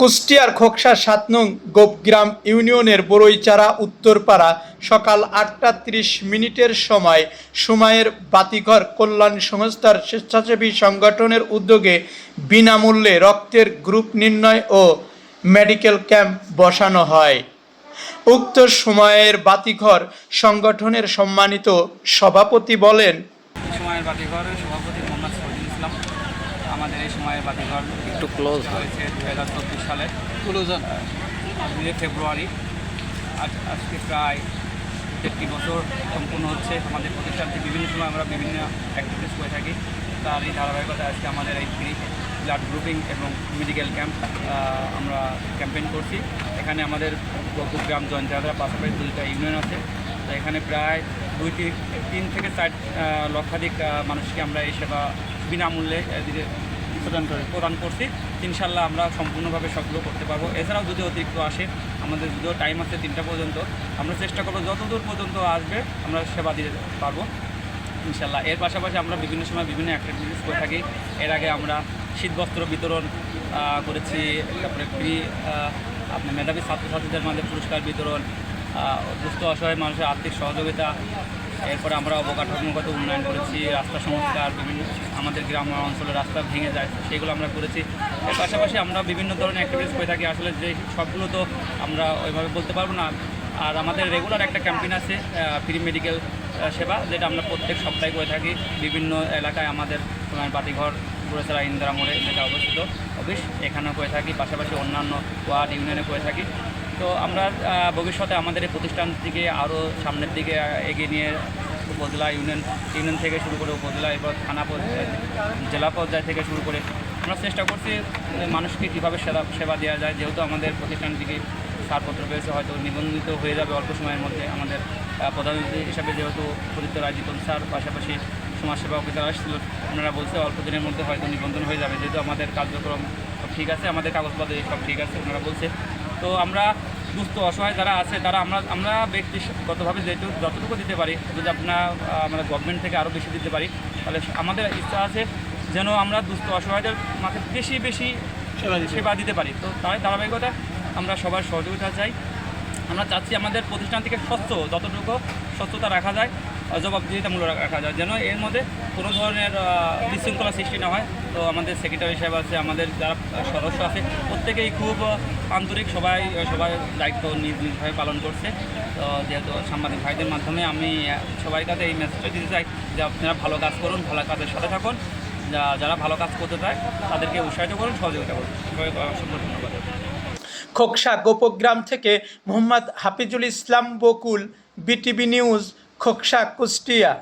কুষ্টিয়ার খোকসা সাত নং গোপগ্রাম ইউনিয়নের বড়ইচারা উত্তরপাড়া সকাল আটটা ত্রিশ মিনিটের সময় সময়ের বাতিঘর কল্যাণ সংস্থার স্বেচ্ছাসেবী সংগঠনের উদ্যোগে বিনামূল্যে রক্তের গ্রুপ নির্ণয় ও মেডিকেল ক্যাম্প বসানো হয়। উক্ত সময়ের বাতিঘর সংগঠনের সম্মানিত সভাপতি বলেন সময়ের বাতিঘরের সভাপতি মোহাম্মদ ইসলাম আমাদের এই সময়ের বাতিঘর একটু ক্লোজ হয়েছে দু হাজার চব্বিশ সালে। ক্লোজন। দুই ফেব্রুয়ারি। আজ আজকে প্রায় একটি বছর সম্পূর্ণ হচ্ছে আমাদের প্রতিষ্ঠানটি। বিভিন্ন সময় আমরা বিভিন্ন অ্যাক্টিভিটিস করে থাকি। তার এই ধারাবাহিকতা আজকে আমাদের এই ফ্রি ব্লাড গ্রুপিং এবং মেডিকেল ক্যাম্প আমরা ক্যাম্পেইন করছি। এখানে আমাদের গ্রাম জয়ন্তাহাদের পাশাপাশি দুইটা ইউনিয়ন আছে। তো এখানে প্রায় দুই তিন তিন থেকে চার লক্ষাধিক মানুষকে আমরা এই সেবা বিনামূল্যে দিতে প্রদান করে প্রদান করছি। ইনশাল্লাহ আমরা সম্পূর্ণভাবে সবগুলো করতে পারব। এছাড়াও যদি অতিরিক্ত আসে, আমাদের যদিও টাইম আছে তিনটা পর্যন্ত, আমরা চেষ্টা করব যতদূর পর্যন্ত আসবে, আমরা সেবা দিতে পারব। ইনশাল্লাহ। এর পাশাপাশি আমরা বিভিন্ন সময় বিভিন্ন অ্যাক্টিভিটিস করে থাকি। এর আগে আমরা শীতবস্ত্র বিতরণ করেছি। তারপরে ফ্রি আপনার মেধাবী ছাত্রছাত্রীদের মধ্যে পুরস্কার বিতরণ দুস্থ অসহায় মানুষের আর্থিক সহযোগিতা এরপরে আমরা অবকাঠামোগত উন্নয়ন করেছি, রাস্তা সংস্কার, বিভিন্ন আমাদের গ্রাম অঞ্চলে রাস্তা ভেঙে যায়, সেগুলো আমরা করেছি। এর পাশাপাশি আমরা বিভিন্ন ধরনের অ্যাক্টিভিটিস করে থাকি, আসলে যে সবগুলো তো আমরা ওইভাবে বলতে পারব না। আর আমাদের রেগুলার একটা ক্যাম্পেইন আছে ফ্রি মেডিকেল সেবা, যেটা আমরা প্রত্যেক সপ্তাহে করে থাকি। বিভিন্ন এলাকায় আমাদের বাতিঘর পুরসরা ইন্দিরা মোড়ে যেটা অবস্থিত, অফিস, এখানেও করে থাকি। পাশাপাশি অন্যান্য ওয়ার্ড, ইউনিয়নে করে থাকি। তো আমরা ভবিষ্যতে আমাদের এই প্রতিষ্ঠানটিকে আরও সামনের দিকে এগিয়ে নিয়ে উপজেলা ইউনিয়ন ইউনিয়ন থেকে শুরু করে উপজেলা এবার থানা পর্যায়ে জেলা পর্যায় থেকে শুরু করে আমরা চেষ্টা করছি মানুষকে কীভাবে সেবা সেবা দেওয়া যায়। যেহেতু আমাদের প্রতিষ্ঠানটিকে ছাড়পত্র পেয়েছে হয়তো নিবন্ধিত হয়ে যাবে অল্প সময়ের মধ্যে আমাদের আহ, প্রধান অতিথি হিসাবে যেহেতু পরিচিত রাজীবন স্যার পাশাপাশি সমাজসেবা অফিসার আসছিল ওনারা বলছে অল্প দিনের মধ্যে হয়তো নিবন্ধন হয়ে যাবে। যেহেতু আমাদের কার্যক্রম সব ঠিক আছে আমাদের কাগজপত্র সব ঠিক আছে ওনারা বলছে। তো আমরা দুস্থ অসহায় যারা আছে তারা আমরা আমরা ব্যক্তিগতভাবে যেহেতু যতটুকু দিতে পারি যদি আপনার আমরা গভর্নমেন্ট থেকে আরও বেশি দিতে পারি তাহলে আমাদের ইচ্ছা আছে যেন আমরা দুস্থ অসহায়দের মাঝে বেশি বেশি সেবা দিতে পারি। তো তাই ধারাবাহিকতা আমরা সবার সহযোগিতা চাই। আমরা চাচ্ছি আমাদের প্রতিষ্ঠান থেকে স্বচ্ছ, যতটুকু স্বচ্ছতা রাখা যায়, জবাবদিহিতামূলক রাখা যায়, যেন এর মধ্যে কোনো ধরনের বিশৃঙ্খলা সৃষ্টি না হয়। তো আমাদের সেক্রেটারি সাহেব আছে, আমাদের যারা সদস্য আছে, প্রত্যেকেই খুব আন্তরিক, সবাই সবাই দায়িত্ব নিজ নিজভাবে পালন করছে। তো যেহেতু সাংবাদিক ভাইদের মাধ্যমে আমি সবাই কাছে এই মেসেজটা দিতে চাই যে আপনারা ভালো কাজ করুন, ভালো কাজের সাথে থাকুন। যারা ভালো কাজ করতে চায়, তাদেরকে উৎসাহিত করুন, সহযোগিতা করুন। সবাইকে অসংখ্য ধন্যবাদ। খোকসা গোপগ্রাম থেকে মোহাম্মদ হাফিজুল ইসলাম বকুল বিটিভি নিউজ খোকসা কুষ্টিয়া।